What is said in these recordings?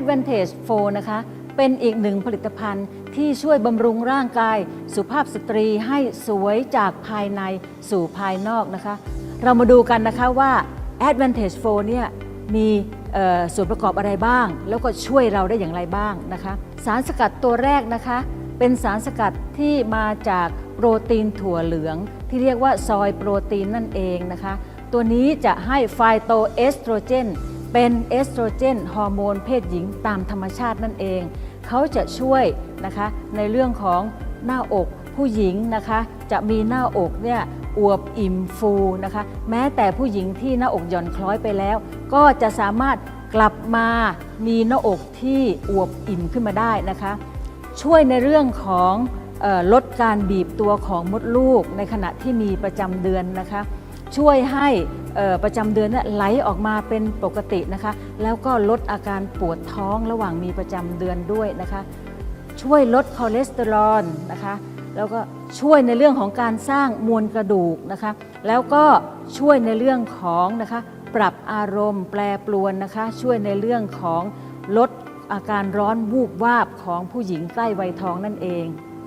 Advantage 4 นะคะ เป็นอีกหนึ่งผลิตภัณฑ์ที่ช่วยบำรุงร่างกาย สุภาพสตรีให้สวยจากภายในสู่ภายนอกนะคะ เรามาดูกันนะคะว่า Advantage 4 เนี่ยมีส่วนประกอบอะไรบ้าง แล้วก็ช่วยเราได้อย่างไรบ้างนะคะ สารสกัดตัวแรกนะคะ เป็นสารสกัดที่มาจากโปรตีนถั่วเหลือง ที่เรียกว่าซอยโปรตีนนั่นเองนะคะ ตัวนี้จะให้ไฟโตเอสโตรเจน เป็นเอสโตรเจนฮอร์โมนเพศหญิงตามธรรมชาตินั่นเอง เขาจะช่วยนะคะในเรื่องของหน้าอกผู้หญิงนะคะจะมีหน้าอกเนี่ยอวบอิ่มฟูนะคะแม้แต่ผู้หญิงที่หน้าอกหย่อนคล้อยไปแล้ว ก็จะสามารถกลับมามีหน้าอกที่อวบอิ่มขึ้นมาได้นะคะ ช่วยในเรื่องของออลดการบีบตัวของมดลูกในขณะที่มีประจำเดือนนะคะ ช่วยให้ประจำเดือนไหลออกมาเป็นปกตินะคะ แล้วก็ลดอาการปวดท้องระหว่างมีประจำเดือนด้วยนะคะ ช่วยลดคอเลสเตอรอลนะคะ แล้วก็ช่วยในเรื่องของการสร้างมวลกระดูกนะคะ แล้วก็ช่วยในเรื่องของนะคะปรับอารมณ์แปรปรวนนะคะ ช่วยในเรื่องของลดอาการร้อนวูบวาบของผู้หญิงใกล้วัยทองนั่นเอง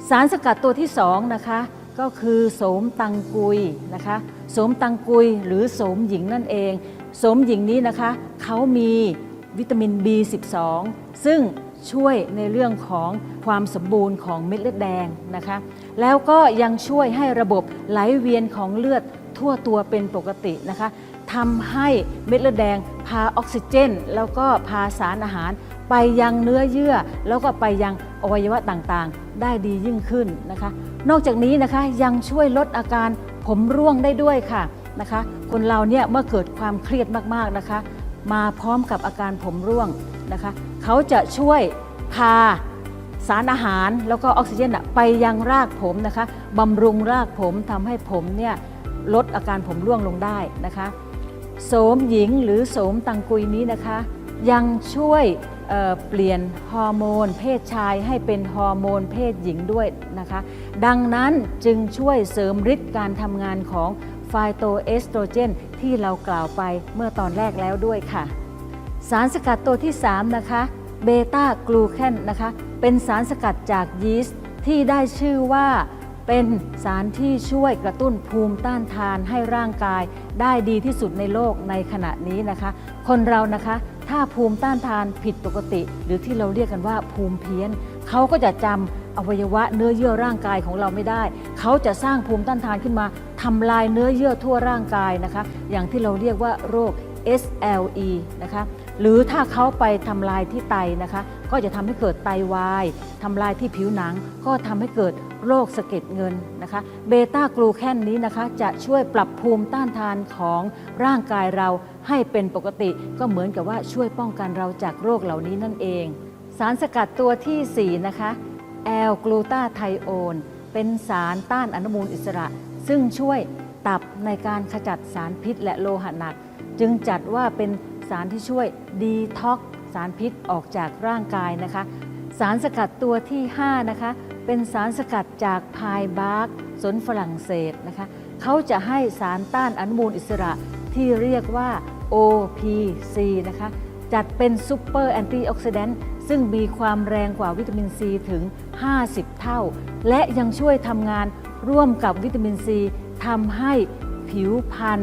สารสกัดตัวที่สองนะคะ ก็คือโสมตังกุยนะคะโสมตังกุยหรือโสมหญิงนั่นเองโสมหญิงนี้นะคะเขามีวิตามิน B12 ซึ่งช่วยในเรื่องของความสมบูรณ์ของเม็ดเลือดแดงนะคะ แล้วก็ยังช่วยให้ระบบไหลเวียนของเลือดทั่วตัวเป็นปกตินะคะทำให้เม็ดเลือดแดงพาออกซิเจน แล้วก็พาสารอาหาร ไปยังเนื้อเยื่อ แล้วก็ไปยังอวัยวะต่างๆ ได้ดียิ่งขึ้นนะคะ นอกจากนี้นะคะยังช่วยลดอาการผมร่วงได้ด้วยค่ะนะคะ คนเราเนี่ยเมื่อเกิดความเครียดมากๆนะคะ มาพร้อมกับอาการผมร่วงนะคะ เขาจะช่วยพาสารอาหารแล้วก็ออกซิเจนไปยังรากผมนะคะบำรุงรากผมทำให้ผมเนี่ยลดอาการผมร่วงลงได้นะคะโสมหญิงหรือโสมตังกุยนี้นะคะ ยังช่วยเเปลี่ยนฮอร์โมน เพศชายให้เป็นฮอร์โมนเพศหญิงด้วยนะคะ ดังนั้นจึงช่วยเสริมฤทธิ์การทำงานของไฟโตเอสโตรเจนที่เรากล่าวไปเมื่อตอนแรกแล้วด้วยค่ะ สารสกัดตัวที่ 3 นะคะเบต้ากลูแคนนะคะ เป็นสารสกัดจากยีสต์ที่ได้ชื่อว่าเป็นสารที่ช่วยกระตุ้นภูมิต้านทานให้ร่างกายได้ดีที่สุดในโลกในขณะนี้นะคะ คนเรานะคะ ถ้าภูมิต้านทานผิดปกติ หรือที่เราเรียกกันว่าภูมิเพี้ยนเขาก็จะจำอวัยวะเนื้อเยื่อร่างกายของเราไม่ได้ เขาจะสร้างภูมิต้านทานขึ้นมาทำลายเนื้อเยื่อทั่วร่างกายนะคะ อย่างที่เราเรียกว่าโรค SLE นะคะ หรือถ้าเขาไปทำลายที่ไตนะคะ ก็จะทำให้เกิดไตวายทำลายที่ผิวหนัง ก็ทำให้เกิดโรคสะเก็ดเงินนะคะ เบต้ากลูแคนนี้นะคะ จะช่วยปรับภูมิต้านทานของร่างกายเราให้เป็นปกติ ก็เหมือนกับว่าช่วยป้องกันเราจากโรคเหล่านี้นั่นเอง สารสกัดตัวทีสี่4 นะคะแอลกลูตาไทโอนเป็นสารต้านอนุมูลอิสระ ซึ่งช่วยตับในการขจัดสารพิษและโลหะหนัก จึงจัดว่าเป็น สารที่ช่วยดีท็อกสารพิษออกจากร่างกายนะคะ สารสกัดตัวที่ 5 นะคะ เป็นสารสกัดจากพายบาร์กสนฝรั่งเศสนะคะเขาจะให้สารต้านอนุมูลอิสระที่เรียกว่า OPC นะคะ จัดเป็นซูเปอร์แอนตี้ออกซิแดนต์ซึ่งมีความแรงกว่าวิตามินซีถึง 50 เท่า และยังช่วยทำงานร่วมกับวิตามินซีทำให้ผิวพรรณ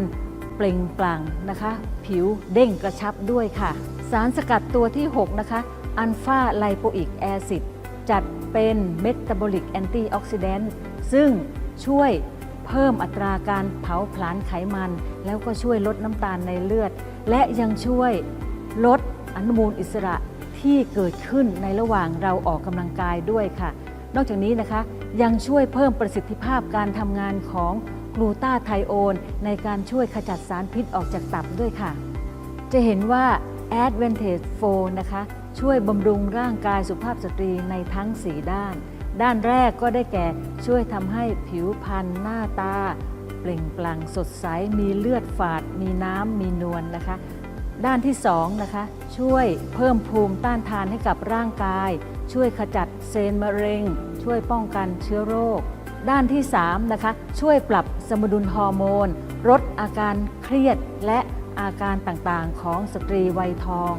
เปล่งปลั่งนะคะ ผิวเด้งกระชับด้วยค่ะ สารสกัดตัวที่ 6 นะคะ อัลฟาไลโปอิกแอซิดจัดเป็นเมตาบอลิกแอนตี้ออกซิแดนต์ซึ่งช่วยเพิ่มอัตราการเผาผลาญไขมัน แล้วก็ช่วยลดน้ำตาลในเลือด และยังช่วยลดอนุมูลอิสระที่เกิดขึ้นในระหว่างเราออกกำลังกายด้วยค่ะ นอกจากนี้นะคะยังช่วยเพิ่มประสิทธิภาพการทำงานของ กลูตาไทโอน ในการช่วยขจัดสารพิษออกจากตับด้วยค่ะ จะเห็นว่า Advantage 4นะคะ ช่วยบำรุงร่างกายสุภาพสตรีในทั้ง 4 ด้าน ด้านแรกก็ได้แก่ช่วยทำให้ผิวพรรณหน้าตา เปล่งปลั่งสดใส มีเลือดฝาด มีน้ำมีนวลนะคะ ด้านที่2นะคะ ช่วยเพิ่มภูมิต้านทานให้กับร่างกาย ช่วยขจัดเซลล์มะเร็ง ช่วยป้องกันเชื้อโรค ด้านที่3นะคะช่วยปรับสมดุลฮอร์โมนลดอาการเครียดและอาการต่างๆ ของสตรีวัยทอง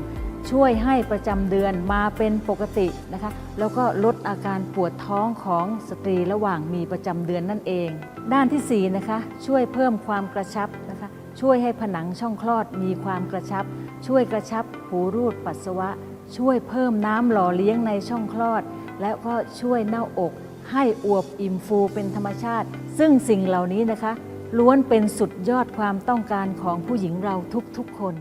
ช่วยให้ประจำเดือนมาเป็นปกตินะคะแล้วก็ลดอาการปวดท้องของสตรีระหว่างมีประจำเดือนนั่นเอง ด้านที่สี่นะคะช่วยเพิ่มความกระชับนะคะช่วยให้ผนังช่องคลอดมีความกระชับ ช่วยกระชับหูรูดปัสสาวะ ช่วยเพิ่มน้ำหล่อเลี้ยงในช่องคลอด และก็ช่วยหน้าอก ให้อวบอิ่มฟูเป็นธรรมชาติ ซึ่งสิ่งเหล่านี้นะคะ ล้วนเป็นสุดยอดความต้องการของผู้หญิงเราทุกๆคน